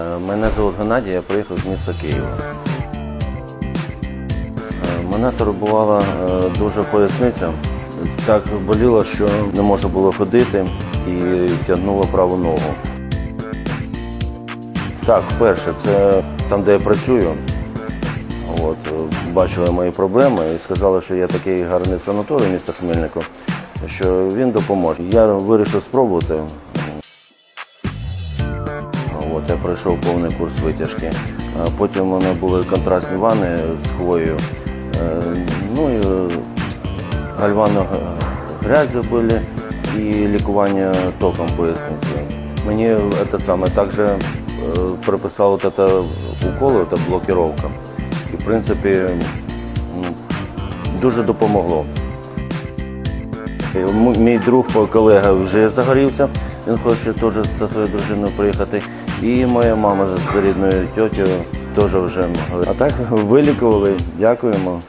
Е, Мене звуть Геннадій, я приїхав з міста Києва. Е, Мене турбувала е, дуже поясниця. Так боліло, що не можна було ходити і тягнуло праву ногу. Так, перше, це там, де я працюю. От, бачили мої проблеми і сказали, що є такий гарний санаторій міста Хмельнику, що він допоможе. Я вирішив спробувати. От, я пройшов повний курс витяжки. Потім у мене були контрастні ванни з хвоєю. Е, Ну і е, гальвано грязі були і лікування током поясниці. Мені це саме також е, приписали це уколи, це блокировка. І в принципі дуже допомогло. Мій друг колега вже загорівся, він хоче теж зі своєю дружиною приїхати. І моя мама з рідною тьотю теж вже. А так вилікували, дякуємо.